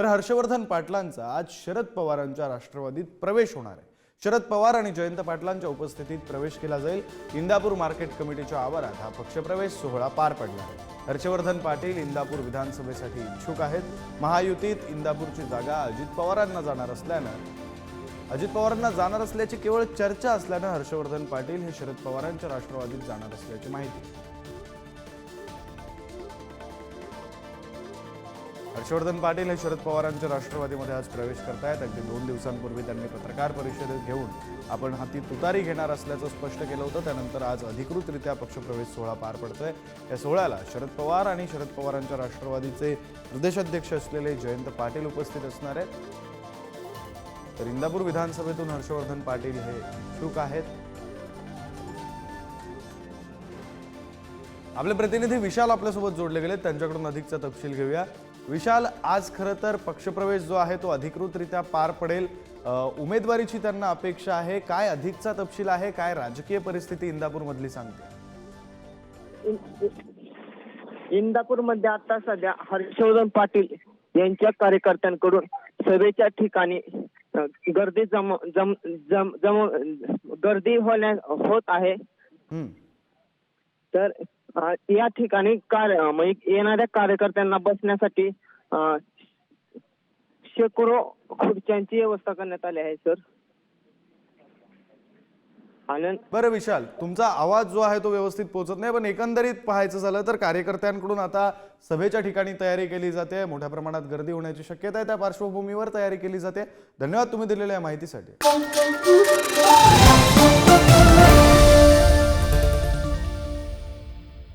तर हर्षवर्धन पाटलांचा आज शरद पवारांच्या राष्ट्रवादीत प्रवेश होणार आहे. शरद पवार आणि जयंत पाटलांच्या उपस्थितीत प्रवेश केला जाईल. इंदापूर मार्केट कमिटीच्या आवारात हा पक्षप्रवेश सोहळा पार पडला आहे. हर्षवर्धन पाटील इंदापूर विधानसभेसाठी इच्छुक आहेत. महायुतीत इंदापूरची जागा अजित पवारांना जाणार असल्यानं अजित पवारांना जाणार असल्याची केवळ चर्चा असल्यानं हर्षवर्धन पाटील हे शरद पवारांच्या राष्ट्रवादीत जाणार असल्याची माहिती. हर्षवर्धन पाटील हे शरद पवारांच्या राष्ट्रवादीमध्ये आज प्रवेश करतायत. अगदी दोन दिवसांपूर्वी त्यांनी पत्रकार परिषदेत घेऊन आपण हाती तुतारी घेणार असल्याचं स्पष्ट केलं होतं. त्यानंतर आज अधिकृतरित्या पक्षप्रवेश सोहळा पार पडतोय. या सोहळ्याला शरद पवार आणि शरद पवारांच्या राष्ट्रवादीचे प्रदेशाध्यक्ष असलेले जयंत पाटील उपस्थित असणार आहेत. तर इंदापूर विधानसभेतून हर्षवर्धन पाटील हे इच्छुक आहेत. आपले प्रतिनिधी विशाल आपल्यासोबत जोडले गेले त्यांच्याकडून अधिकचा तपशील घेऊया. विशाल आज खरं तर पक्षप्रवेश जो आहे तो अधिकृतरित्या पार पडेल. उमेदवारीची त्यांना अपेक्षा आहे. काय अधिकचा तपशील आहे? काय राजकीय परिस्थिती इंदापूरमधली सांगते. इंदापूरमध्ये आता सध्या हर्षवर्धन पाटील यांच्या कार्यकर्त्यांकडून सभेच्या ठिकाणी गर्दी जम जम जम जम गर्दी होण्या होत आहे. तर या ठिकाणी कार्य म्हणजे येणाऱ्या कार्यकर्त्यांना बसण्यासाठी शेकडो खुर्च्यांची व्यवस्था करण्यात आली आहे सर. बरं विशाल तुमचा आवाज जो आहे तो व्यवस्थित पोहोचत नाही पण एकंदरीत पाहायचं झालं तर कार्यकर्त्यांकडून आता सभेच्या ठिकाणी तयारी केली जाते. मोठ्या प्रमाणात गर्दी होण्याची शक्यता आहे त्या पार्श्वभूमीवर तयारी केली जाते. धन्यवाद तुम्ही दिलेल्या माहितीसाठी.